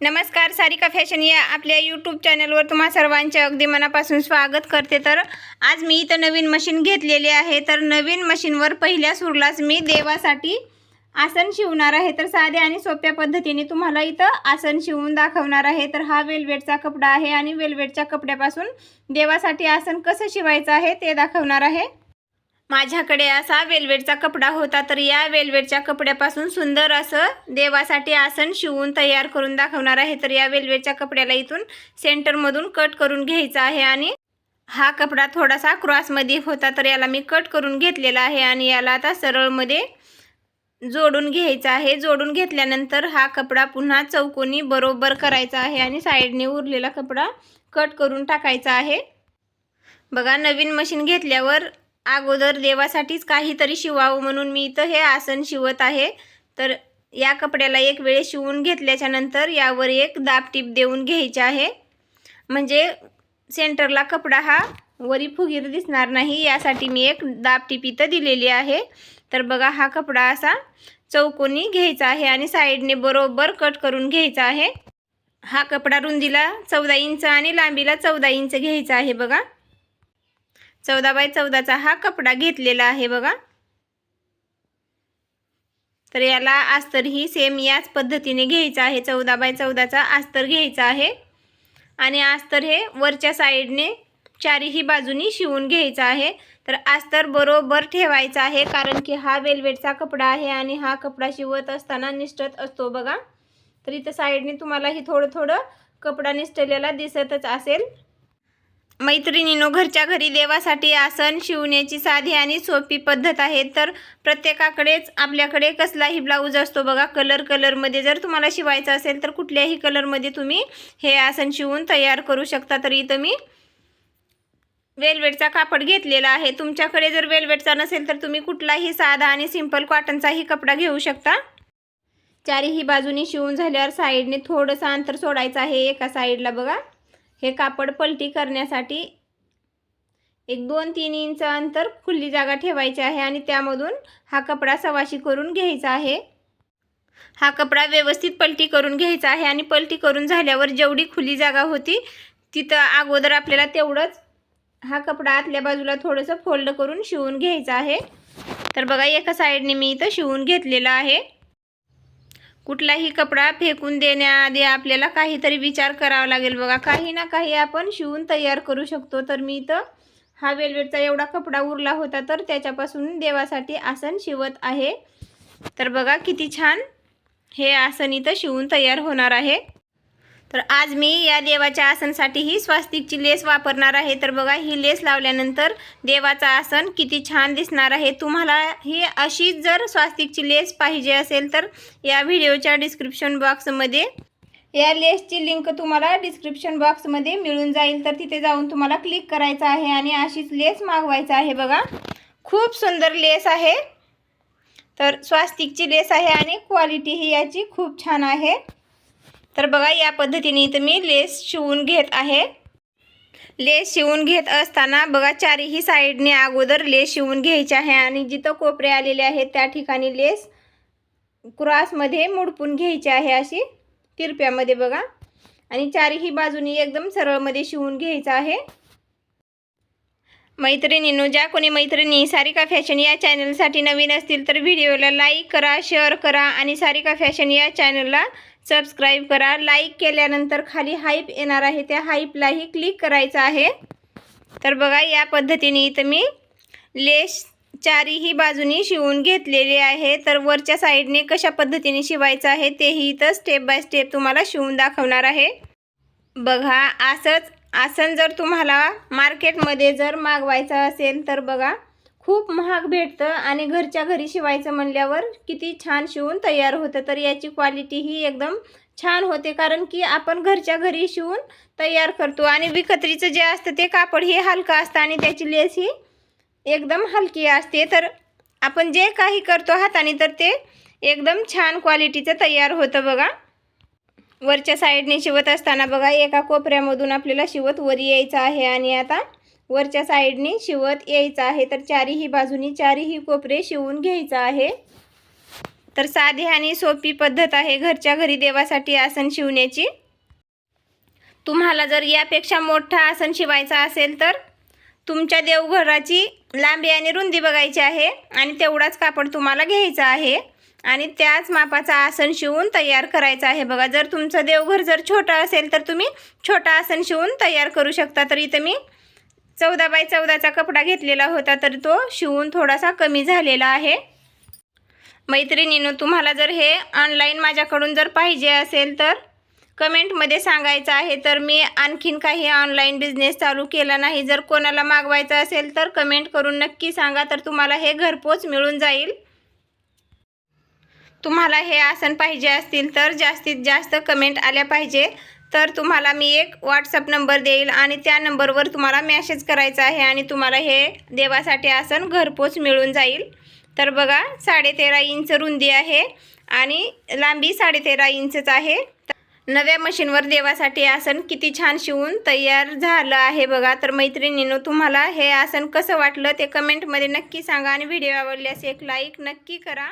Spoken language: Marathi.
नमस्कार सारिका फॅशन या आपल्या यूट्यूब चॅनलवर तुम्हा सर्वांचे अगदी मनापासून स्वागत करते. तर आज मी इथं नवीन मशीन घेतलेली आहे. तर नवीन मशीनवर पहिल्या सुरलाच मी देवासाठी आसन शिवणार आहे. तर साध्या आणि सोप्या पद्धतीने तुम्हाला इथं आसन शिवून दाखवणार आहे. तर हा वेलवेटचा कपडा आहे आणि वेलवेटच्या कपड्यापासून देवासाठी आसन कसं शिवायचं आहे ते दाखवणार आहे. माझ्याकडे असा वेलवेटचा कपडा होता तर या वेलवेटच्या कपड्यापासून सुंदर असं देवासाठी आसन शिवून तयार करून दाखवणार आहे. तर या वेलवेटच्या कपड्याला इथून सेंटरमधून कट करून घ्यायचा आहे आणि हा कपडा थोडासा क्रॉसमध्ये होता तर याला मी कट करून घेतलेला आहे आणि याला आता सरळमध्ये जोडून घ्यायचा आहे. जोडून घेतल्यानंतर हा कपडा पुन्हा चौकोनी बरोबर करायचा आहे आणि साईडने उरलेला कपडा कट करून टाकायचा आहे. बघा नवीन मशीन घेतल्यावर अगोदर देवासाठीच काहीतरी शिवावं म्हणून मी इथं हे आसन शिवत आहे. तर या कपड्याला एक वेळे शिवून घेतल्याच्या नंतर यावर एक दाबटीप देऊन घ्यायचे आहे. म्हणजे सेंटरला कपडा हा वरी फुगीर दिसणार नाही यासाठी मी एक दाबटीप इथं दिलेली आहे. तर बघा हा कपडा असा चौकोनी घ्यायचा आहे आणि साईडने बरोबर कट करून घ्यायचा आहे. हा कपडा रुंदीला चौदा इंच आणि लांबीला चौदा इंच घ्यायचा आहे बघा. चौदा बाय चौदाचा हा कपडा घेतलेला आहे बघा. तर याला अस्तर ही सेम याच पद्धतीने घ्यायचा आहे. चौदा बाय चौदाचा अस्तर घ्यायचा आहे. आणि अस्तर हे वरच्या साईडने चारीही बाजूनी शिवून घ्यायचा आहे. तर अस्तर बरोबर ठेवायचा आहे कारण की हा वेलवेटचा कपडा आहे आणि हा कपडा शिवत असताना निष्ठत असतो बघा. तर इथं साईडने तुम्हाला ही थोडं थोडं कपडा निष्ठलेला दिसतच असेल. मैत्रिणीनो घरच्या घरी देवासाठी आसन शिवण्याची साधी आणि सोपी पद्धत आहे. तर प्रत्येकाकडेच आपल्याकडे कसलाही ब्लाऊज असतो बघा कलर कलरमध्ये जर तुम्हाला शिवायचं असेल तर कुठल्याही कलरमध्ये तुम्ही हे आसन शिवून तयार करू शकता. तर इथं मी वेलवेटचा कापड घेतलेला आहे. तुमच्याकडे जर वेलवेटचा नसेल तर तुम्ही कुठलाही साधा आणि सिंपल कॉटनचाही कपडा घेऊ शकता. चारीही बाजूनी शिवून झाल्यावर साईडने थोडंसं अंतर सोडायचं आहे एका साईडला बघा. हे कापड पलटी करण्यासाठी एक दोन तीन इंच अंतर खुली जागा ठेवायची आहे आणि त्यामधून हा कपडा सवाशी करून घ्यायचा आहे. हा कपडा व्यवस्थित पलटी करून घ्यायचा आहे आणि पलटी करून झाल्यावर जेवढी खुली जागा होती तिथं अगोदर आपल्याला तेवढंच हा कपडा आतल्या बाजूला थोडंसं फोल्ड करून शिवून घ्यायचा आहे. तर बघा एका साईडने मी इथं शिवून घेतलेला आहे. कुठलाही कपडा फेकून देण्याआधी आपल्याला काहीतरी विचार करावा लागेल. बघा काही ना काही आपण शिवून तयार करू शकतो. तर मी इथं हा वेलवेटचा एवढा कपडा उरला होता तर त्याच्यापासून देवासाठी आसन शिवत आहे. तर बघा किती छान हे आसन इथं शिवून तयार होणार आहे. तर आज मी या देवाच्या आसनसाठी ही स्वास्तिकची लेस वापरणार आहे. तर बघा ही लेस लावल्यानंतर देवाचा आसन किती छान दिसणार आहे. तुम्हाला ही अशीच जर स्वास्तिकची लेस पाहिजे असेल तर या व्हिडिओच्या डिस्क्रिप्शन बॉक्समध्ये या लेसची लिंक तुम्हाला डिस्क्रिप्शन बॉक्समध्ये मिळून जाईल. तर तिथे जाऊन तुम्हाला क्लिक करायचं आहे आणि अशीच लेस मागवायचं आहे बघा. खूप सुंदर लेस आहे. तर स्वास्तिकची लेस आहे आणि क्वालिटी ही याची खूप छान आहे. तर बघा या पद्धतीने इथं मी लेस शिवून घेत आहे. लेस शिवून घेत असताना बघा चारही साईडने अगोदर लेस शिवून घ्यायचे आहे आणि जिथं कोपरे आलेले आहेत त्या ठिकाणी लेस क्रॉसमध्ये मुडपून घ्यायची आहे अशी तिरप्यामध्ये बघा. आणि चारही बाजूनी एकदम सरळमध्ये शिवून घ्यायचं आहे. मैत्रिणींनो ज्या कोणी मैत्रिणी सारिका फॅशन या चॅनलसाठी नवीन असतील तर व्हिडिओला लाईक करा शेअर करा आणि सारिका फॅशन या चॅनलला सबस्क्राईब करा. लाईक केल्यानंतर खाली हाईप येणार आहे. त्या हाईपलाही क्लिक करायचं आहे. तर बघा या पद्धतीने इथं मी लेस चारीही बाजूनी शिवून घेतलेले आहे. तर वरच्या साईडने कशा पद्धतीने शिवायचं आहे तेही इथं स्टेप बाय स्टेप तुम्हाला शिवून दाखवणार आहे. बघा असंच आसन जर तुम्हाला मार्केटमध्ये जर मागवायचं असेल तर बघा खूप महाग भेटतं आणि घरच्या घरी शिवायचं म्हणल्यावर किती छान शिवून तयार होतं. तर याची क्वालिटी ही एकदम छान होते कारण की आपण घरच्या घरी शिवून तयार करतो. आणि विकत्रीचं जे असतं ते कापड हे हलकं असतं आणि त्याची लेस ही एकदम हलकी असते. तर आपण जे काही करतो हाताने तर ते एकदम छान क्वालिटीचं तयार होतं बघा. वरच्या साईडने शिवत असताना बघा एका कोपऱ्यामधून आपल्याला शिवत वर यायचं आहे आणि आता वरच्या साईडने शिवत यायचं आहे. तर चारीही बाजूनी चारीही कोपरे शिवून घ्यायचं आहे. तर साधी आणि सोपी पद्धत आहे घरच्या घरी देवासाठी आसन शिवण्याची. तुम्हाला जर यापेक्षा मोठा आसन शिवायचा असेल तर तुमच्या देवघराची लांबी आणि रुंदी बघायची आहे आणि तेवढाच कापड तुम्हाला घ्यायचा आहे. आणि त्याच मापाचा आसन शिवून तयार करायचं आहे. बघा जर तुमचं देवघर जर छोटं असेल तर तुम्ही छोटा आसन शिवून तयार करू शकता. तर इथं मी चौदा बाय चौदाचा कपडा घेतलेला होता तर तो शिवून थोडासा कमी झालेला आहे. मैत्रिणीनं तुम्हाला जर हे ऑनलाईन माझ्याकडून जर पाहिजे असेल तर कमेंटमध्ये सांगायचं आहे. तर मी आणखीन काही ऑनलाईन बिझनेस चालू केला नाही. जर कोणाला मागवायचं असेल तर कमेंट करून नक्की सांगा. तर तुम्हाला हे घरपोच मिळून जाईल. तुम्हाला हे आसन पाहिजे असतील तर जास्तीत जास्त कमेंट आल्या पाहिजे. तर तुम्हाला मी एक व्हॉट्सअप नंबर देईल आणि त्या नंबरवर तुम्हाला मॅसेज करायचा आहे आणि तुम्हाला हे देवासाठी आसन घरपोच मिळून जाईल. तर बघा साडेतेरा इंच रुंदी आहे आणि लांबी साडेतेरा इंचच आहे. नव्या मशीनवर देवासाठी आसन किती छान शिवून तयार झालं आहे बघा. तर मैत्रिणीनं तुम्हाला हे आसन कसं वाटलं ते कमेंटमध्ये नक्की सांगा आणि व्हिडिओ आवडल्यास एक लाईक नक्की करा.